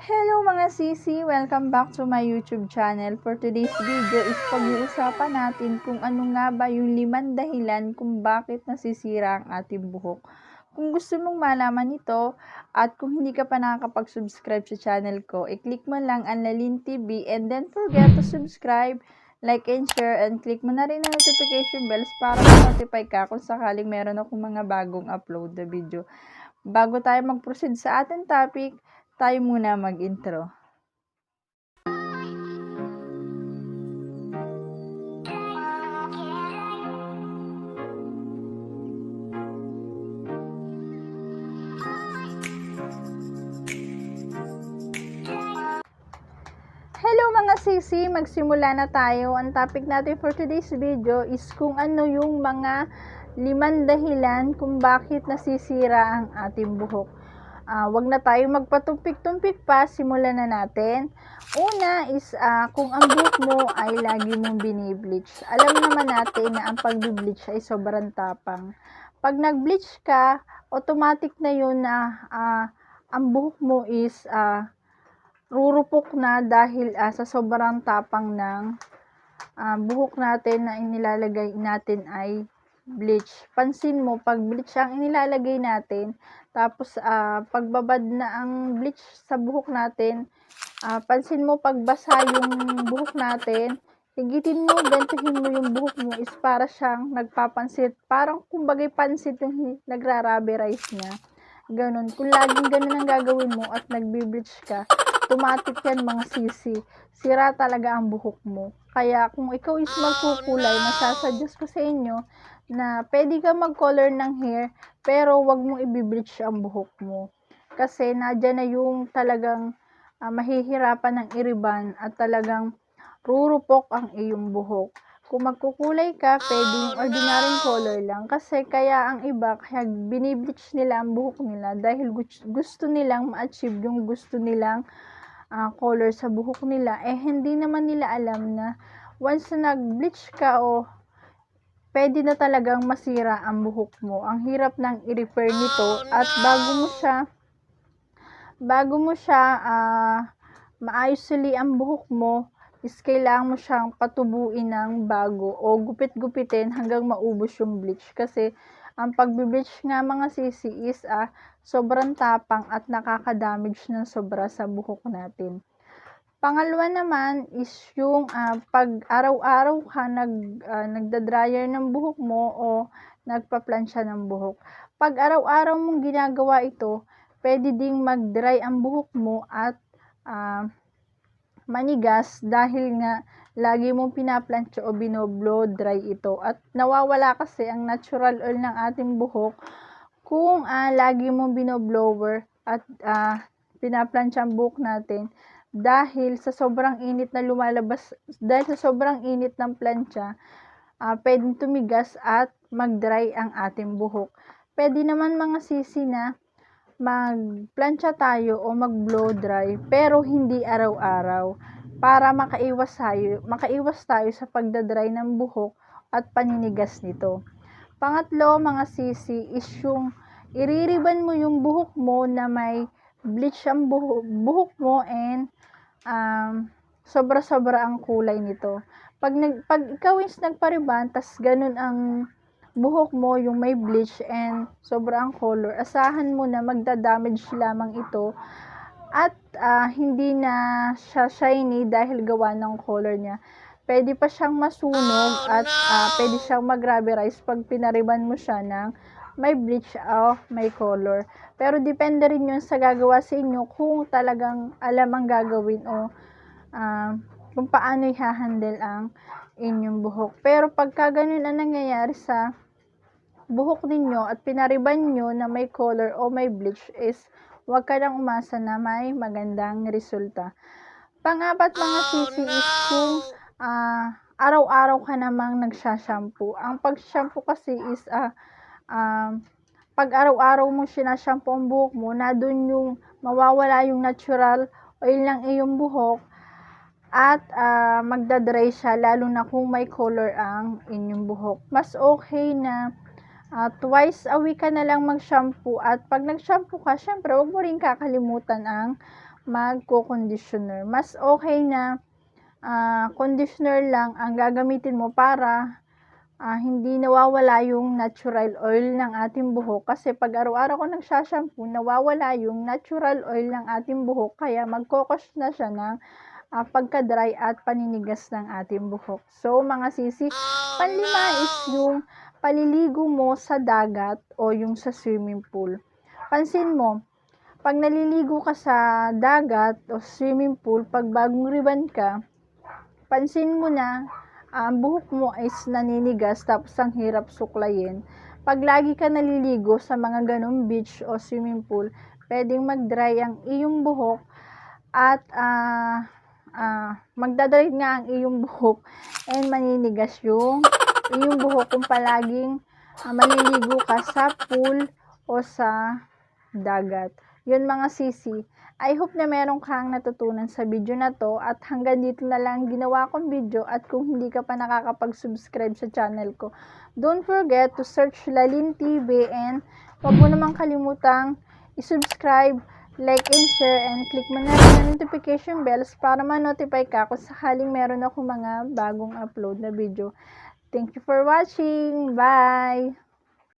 Hello mga sisi! Welcome back to my YouTube channel. For today's video is pag-uusapan natin kung ano nga ba yung liman dahilan kung bakit nasisira ang ating buhok. Kung gusto mong malaman ito at kung hindi ka pa nakakapag-subscribe sa channel ko, i-click mo lang ang Lalin TV and then forget to subscribe, like and share and click mo na rin ang notification bells para ma-notify ka kung sakaling meron akong mga bagong upload na video. Bago tayo mag-proceed sa ating topic, tayo muna mag-intro. Hello mga sisi! Magsimula na tayo. Ang topic natin for today's video is kung ano yung mga liman dahilan kung bakit nasisira ang ating buhok. Ah, wag na tayo magpatumpik-tumpik pa, simulan na natin. Una is ah, kung ang buhok mo ay lagi mong binibleach. Alam naman natin na ang pag-bleach ay sobrang tapang. Pag nag-bleach ka, automatic na yun na ah, ang buhok mo is ah, rurupok na dahil ah, sa sobrang tapang ng ah, buhok natin na inilalagay natin ay bleach. Pansin mo, pag bleach ang inilalagay natin, tapos ah, pagbabad na ang bleach sa buhok natin, ah, pansin mo pagbasa yung buhok natin, higitin mo, gantuhin mo yung buhok mo is para siyang nagpapansit. Parang kumbagay pansit yung nagraruberize niya. Ganon. Kung laging ganon ang gagawin mo at nagbe-bleach ka, automatic yan mga sisi. Sira talaga ang buhok mo. Kaya kung ikaw is magkukulay, masasuggest ko sa inyo na pwede ka mag-color ng hair, pero wag mong i-bleach ang buhok mo. Kasi nadyan na yung talagang ah, mahihirapan ng iriban at talagang rurupok ang iyong buhok. Kung magkukulay ka, pwede yung ordinary color lang. Kasi kaya ang iba, kaya binibleach nila ang buhok nila dahil gus- gusto nilang ma-achieve yung gusto nilang ah, color sa buhok nila. Eh, hindi naman nila alam na once na nag-bleach ka o pwede na talagang masira ang buhok mo. Ang hirap nang i-repair nito at bago mo siya bago mo siya ah, maayos uli ang buhok mo is kailangan mo siyang patubuin ng bago o gupit-gupitin hanggang maubos yung bleach kasi ang pagbe-bleach nga mga sisi is ah, sobrang tapang at nakaka-damage ng sobra sa buhok natin. Pangalawa naman is yung ah, pag araw-araw ka nag, ah, nagda-dryer ng buhok mo o nagpa-plancha ng buhok. Pag araw-araw mong ginagawa ito, pwede ding mag-dry ang buhok mo at ah, manigas dahil nga lagi mong pinaplantsa o binoblow dry ito at nawawala kasi ang natural oil ng ating buhok kung ah, lagi mong binoblower at ah, pinaplantsa ang buhok natin dahil sa sobrang init na lumalabas dahil sa sobrang init ng plancha ah, pwedeng tumigas at mag-dry ang ating buhok. Pwede naman mga sisi na magplancha tayo o mag-blow dry pero hindi araw-araw para makaiwas tayo, makaiwas tayo sa pagdadry ng buhok at paninigas nito. Pangatlo, mga sisi, is yung iririban mo yung buhok mo na may bleach ang buhok, buhok mo and um, sobra-sobra ang kulay nito. Pag, nag, pag ikaw is nagpariban, tas ganun ang buhok mo yung may bleach and sobra ang color, asahan mo na magda-damage lamang ito at ah, hindi na siya shiny dahil gawa ng color niya. Pwede pa siyang masunog at ah, pwede siyang mag-rubberize pag pinariban mo siya ng may bleach o may color. Pero depende rin yun sa gagawa sa inyo kung talagang alam ang gagawin o ah, kung paano i-handle ang inyong buhok. Pero pagka ganun ang nangyayari sa buhok ninyo at pinariban nyo na may color o may bleach is huwag ka lang umasa na may magandang resulta. Pangapat mga sisi is kung ah, araw-araw ka namang nagsashampoo. Ang pag-shampoo kasi is ah, um, pag araw-araw mo sinashampoo ang buhok mo, na doon yung mawawala yung natural oil ng iyong buhok at ah, magdadry siya lalo na kung may color ang inyong buhok. Mas okay na ah, twice a week ka na lang mag-shampoo at pag nag-shampoo ka, syempre wag mo rin kakalimutan ang magko-conditioner. Mas okay na ah, conditioner lang ang gagamitin mo para ah, hindi nawawala yung natural oil ng ating buhok. Kasi pag araw-araw ko nagsashampoo, nawawala yung natural oil ng ating buhok. Kaya magkokos na siya ng ah, pagka-dry at paninigas ng ating buhok. So, mga sisi, panlima is yung paliligo mo sa dagat o yung sa swimming pool. Pansin mo, pag naliligo ka sa dagat o swimming pool, pag bagong riban ka, pansin mo na ang buhok mo is naninigas tapos ang hirap suklayin. Pag lagi ka naliligo sa mga ganong beach o swimming pool, pwedeng mag-dry ang iyong buhok at ah ah, magdadry nga ang iyong buhok and maninigas yung iyong buhok kung palaging ah, maliligo ka sa pool o sa dagat. Yun mga sisi. I hope na meron kang natutunan sa video na to at hanggang dito na lang ginawa kong video at kung hindi ka pa nakakapag-subscribe sa channel ko, don't forget to search Lalin TV and wag mo namang kalimutang i-subscribe, like and share and click mo na rin notification bells para ma-notify ka kung sakaling meron ako mga bagong upload na video. Thank you for watching. Bye!